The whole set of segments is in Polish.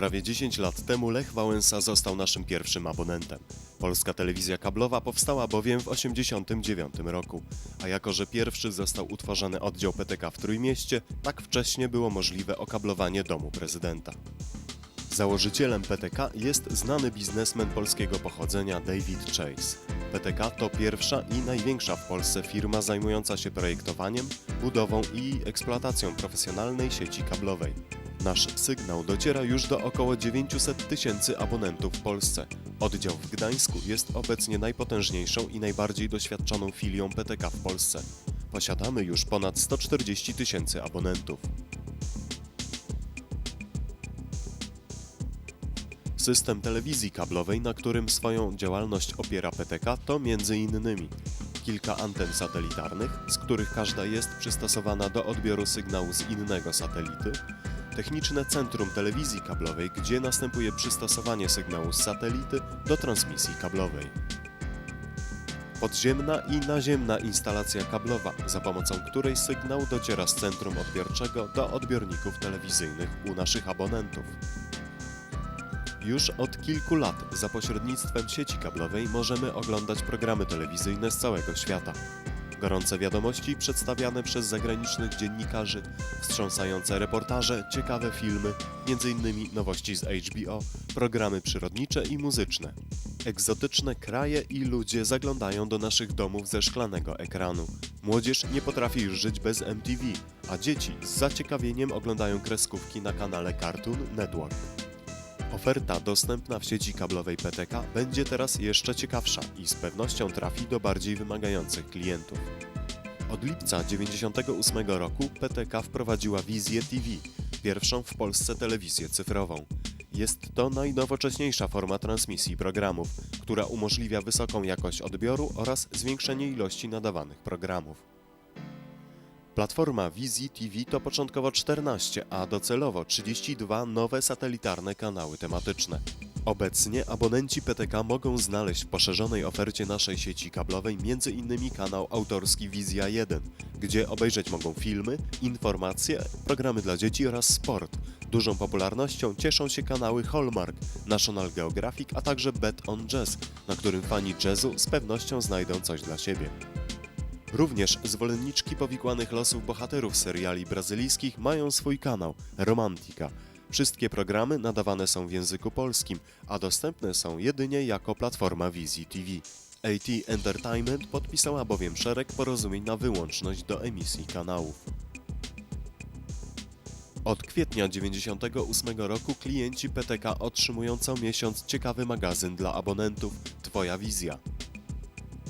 Prawie 10 lat temu Lech Wałęsa został naszym pierwszym abonentem. Polska telewizja kablowa powstała bowiem w 1989 roku, a jako że pierwszy został utworzony oddział PTK w Trójmieście, tak wcześnie było możliwe okablowanie domu prezydenta. Założycielem PTK jest znany biznesmen polskiego pochodzenia David Chase. PTK to pierwsza i największa w Polsce firma zajmująca się projektowaniem, budową i eksploatacją profesjonalnej sieci kablowej. Nasz sygnał dociera już do około 900 tysięcy abonentów w Polsce. Oddział w Gdańsku jest obecnie najpotężniejszą i najbardziej doświadczoną filią PTK w Polsce. Posiadamy już ponad 140 tysięcy abonentów. System telewizji kablowej, na którym swoją działalność opiera PTK, to m.in. kilka anten satelitarnych, z których każda jest przystosowana do odbioru sygnału z innego satelity, techniczne centrum telewizji kablowej, gdzie następuje przystosowanie sygnału z satelity do transmisji kablowej. Podziemna i naziemna instalacja kablowa, za pomocą której sygnał dociera z centrum odbiorczego do odbiorników telewizyjnych u naszych abonentów. Już od kilku lat za pośrednictwem sieci kablowej możemy oglądać programy telewizyjne z całego świata. Gorące wiadomości przedstawiane przez zagranicznych dziennikarzy, wstrząsające reportaże, ciekawe filmy, m.in. nowości z HBO, programy przyrodnicze i muzyczne. Egzotyczne kraje i ludzie zaglądają do naszych domów ze szklanego ekranu. Młodzież nie potrafi już żyć bez MTV, a dzieci z zaciekawieniem oglądają kreskówki na kanale Cartoon Network. Oferta dostępna w sieci kablowej PTK będzie teraz jeszcze ciekawsza i z pewnością trafi do bardziej wymagających klientów. Od lipca 1998 roku PTK wprowadziła Wizję TV, pierwszą w Polsce telewizję cyfrową. Jest to najnowocześniejsza forma transmisji programów, która umożliwia wysoką jakość odbioru oraz zwiększenie ilości nadawanych programów. Platforma Wizji TV to początkowo 14, a docelowo 32 nowe satelitarne kanały tematyczne. Obecnie abonenci PTK mogą znaleźć w poszerzonej ofercie naszej sieci kablowej m.in. kanał autorski Wizja 1, gdzie obejrzeć mogą filmy, informacje, programy dla dzieci oraz sport. Dużą popularnością cieszą się kanały Hallmark, National Geographic, a także Bet on Jazz, na którym fani jazzu z pewnością znajdą coś dla siebie. Również zwolenniczki powikłanych losów bohaterów seriali brazylijskich mają swój kanał Romantika. Wszystkie programy nadawane są w języku polskim, a dostępne są jedynie jako platforma Wizji TV. AT Entertainment podpisała bowiem szereg porozumień na wyłączność do emisji kanałów. Od kwietnia 98 roku klienci PTK otrzymują co miesiąc ciekawy magazyn dla abonentów Twoja Wizja.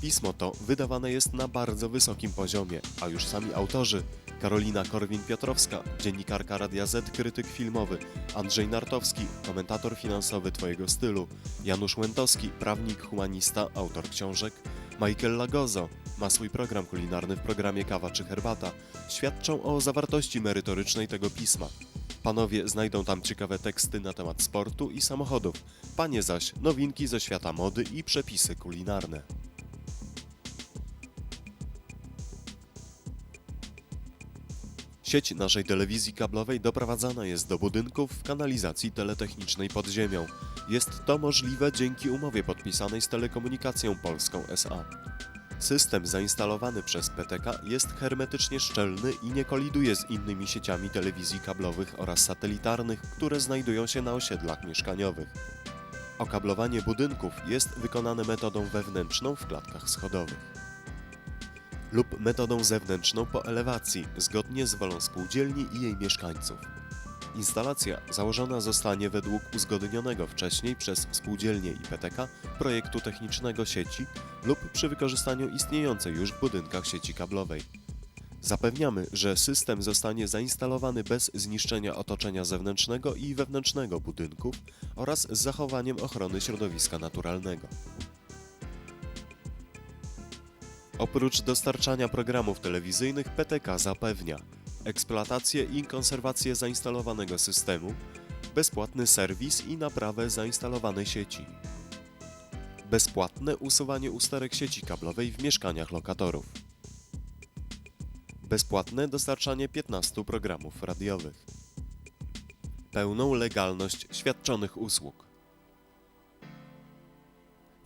Pismo to wydawane jest na bardzo wysokim poziomie, a już sami autorzy. Karolina Korwin-Piotrowska, dziennikarka Radia Z, krytyk filmowy, Andrzej Nartowski, komentator finansowy Twojego stylu, Janusz Łętowski, prawnik, humanista, autor książek, Michael Lagozo, ma swój program kulinarny w programie Kawa czy Herbata, świadczą o zawartości merytorycznej tego pisma. Panowie znajdą tam ciekawe teksty na temat sportu i samochodów, panie zaś nowinki ze świata mody i przepisy kulinarne. Sieć naszej telewizji kablowej doprowadzana jest do budynków w kanalizacji teletechnicznej pod ziemią. Jest to możliwe dzięki umowie podpisanej z Telekomunikacją Polską SA. System zainstalowany przez PTK jest hermetycznie szczelny i nie koliduje z innymi sieciami telewizji kablowych oraz satelitarnych, które znajdują się na osiedlach mieszkaniowych. Okablowanie budynków jest wykonane metodą wewnętrzną w klatkach schodowych lub metodą zewnętrzną po elewacji, zgodnie z wolą spółdzielni i jej mieszkańców. Instalacja założona zostanie według uzgodnionego wcześniej przez spółdzielnię i PTK projektu technicznego sieci lub przy wykorzystaniu istniejącej już w budynkach sieci kablowej. Zapewniamy, że system zostanie zainstalowany bez zniszczenia otoczenia zewnętrznego i wewnętrznego budynków oraz z zachowaniem ochrony środowiska naturalnego. Oprócz dostarczania programów telewizyjnych PTK zapewnia eksploatację i konserwację zainstalowanego systemu, bezpłatny serwis i naprawę zainstalowanej sieci, bezpłatne usuwanie usterek sieci kablowej w mieszkaniach lokatorów, bezpłatne dostarczanie 15 programów radiowych, pełną legalność świadczonych usług.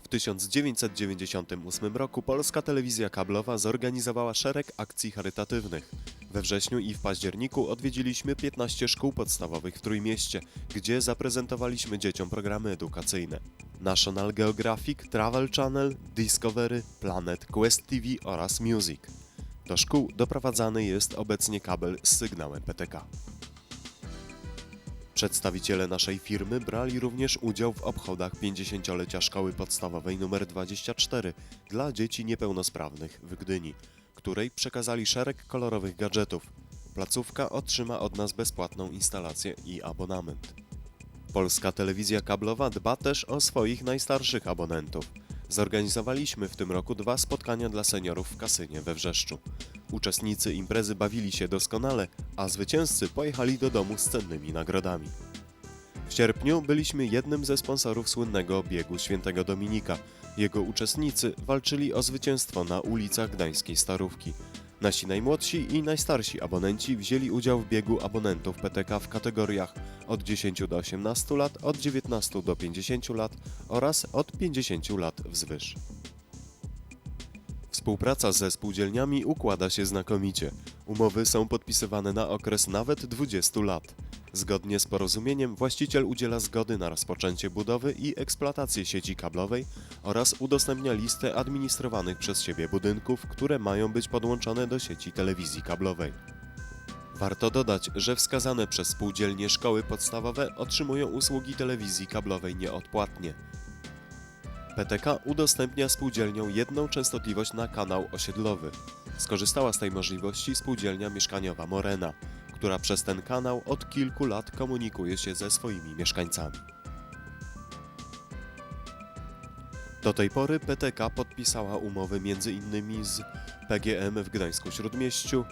W 1998 roku polska telewizja kablowa zorganizowała szereg akcji charytatywnych. We wrześniu i w październiku odwiedziliśmy 15 szkół podstawowych w Trójmieście, gdzie zaprezentowaliśmy dzieciom programy edukacyjne. National Geographic, Travel Channel, Discovery, Planet, Quest TV oraz Music. Do szkół doprowadzany jest obecnie kabel z sygnałem PTK. Przedstawiciele naszej firmy brali również udział w obchodach 50-lecia Szkoły Podstawowej nr 24 dla dzieci niepełnosprawnych w Gdyni, której przekazali szereg kolorowych gadżetów. Placówka otrzyma od nas bezpłatną instalację i abonament. Polska telewizja kablowa dba też o swoich najstarszych abonentów. Zorganizowaliśmy w tym roku dwa spotkania dla seniorów w kasynie we Wrzeszczu. Uczestnicy imprezy bawili się doskonale, a zwycięzcy pojechali do domu z cennymi nagrodami. W sierpniu byliśmy jednym ze sponsorów słynnego biegu Świętego Dominika. Jego uczestnicy walczyli o zwycięstwo na ulicach gdańskiej Starówki. Nasi najmłodsi i najstarsi abonenci wzięli udział w biegu abonentów PTK w kategoriach od 10 do 18 lat, od 19 do 50 lat oraz od 50 lat wzwyż. Współpraca ze spółdzielniami układa się znakomicie. Umowy są podpisywane na okres nawet 20 lat. Zgodnie z porozumieniem właściciel udziela zgody na rozpoczęcie budowy i eksploatację sieci kablowej oraz udostępnia listę administrowanych przez siebie budynków, które mają być podłączone do sieci telewizji kablowej. Warto dodać, że wskazane przez spółdzielnie szkoły podstawowe otrzymują usługi telewizji kablowej nieodpłatnie. PTK udostępnia spółdzielniom jedną częstotliwość na kanał osiedlowy. Skorzystała z tej możliwości spółdzielnia mieszkaniowa Morena, która przez ten kanał od kilku lat komunikuje się ze swoimi mieszkańcami. Do tej pory PTK podpisała umowy m.in. z PGM w Gdańsku Śródmieściu,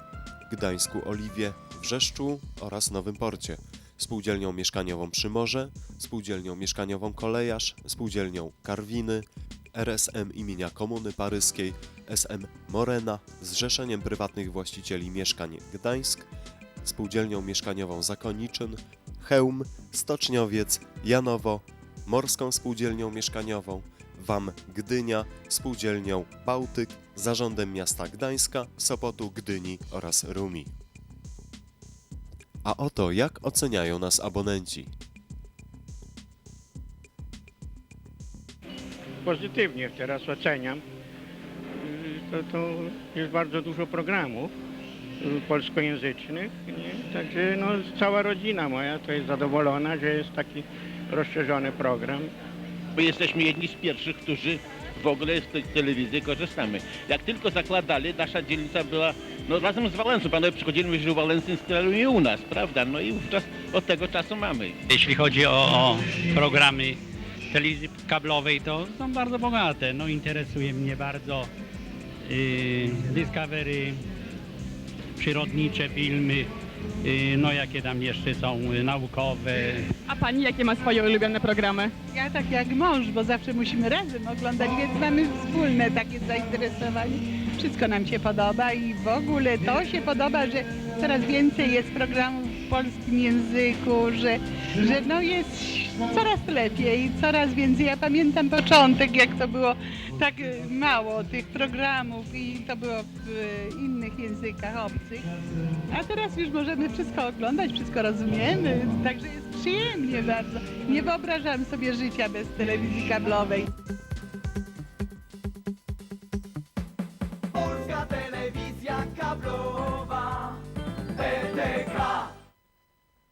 Gdańsku Oliwie, Wrzeszczu oraz Nowym Porcie, spółdzielnią mieszkaniową Przymorze, spółdzielnią mieszkaniową Kolejarz, spółdzielnią Karwiny, RSM imienia Komuny Paryskiej, SM Morena, Zrzeszeniem Prywatnych Właścicieli Mieszkań Gdańsk, spółdzielnią mieszkaniową Zakoniczyn, Chełm, Stoczniowiec, Janowo, Morską Spółdzielnią Mieszkaniową, WAM Gdynia, Spółdzielnią Bałtyk, Zarządem Miasta Gdańska, Sopotu, Gdyni oraz Rumi. A oto jak oceniają nas abonenci. pozytywnie teraz oceniam. To, to jest bardzo dużo programów y, polskojęzycznych, nie? także no, cała rodzina moja to jest zadowolona, że jest taki rozszerzony program. My jesteśmy jedni z pierwszych, którzy w ogóle z tej telewizji korzystamy. Jak tylko zakładali, nasza dzielnica była no, razem z Wałęsą. Panowie przychodzili, że Wałęsy instalują u nas, prawda? No i wówczas od tego czasu mamy. Jeśli chodzi o, o programy telewizji kablowej, to są bardzo bogate. No, interesuje mnie bardzo yy, Discovery, przyrodnicze filmy, yy, no jakie tam jeszcze są, yy, naukowe. A pani jakie ma swoje ulubione programy? Ja tak jak mąż, bo zawsze musimy razem oglądać, więc mamy wspólne takie zainteresowanie. Wszystko nam się podoba i w ogóle to się podoba, że coraz więcej jest programów w polskim języku, że, że no jest coraz lepiej, coraz więcej. Ja pamiętam początek, jak to było tak y, mało tych programów i to było w y, innych językach obcych. A teraz już możemy wszystko oglądać, wszystko rozumiemy, także jest przyjemnie bardzo. Nie wyobrażam sobie życia bez telewizji kablowej.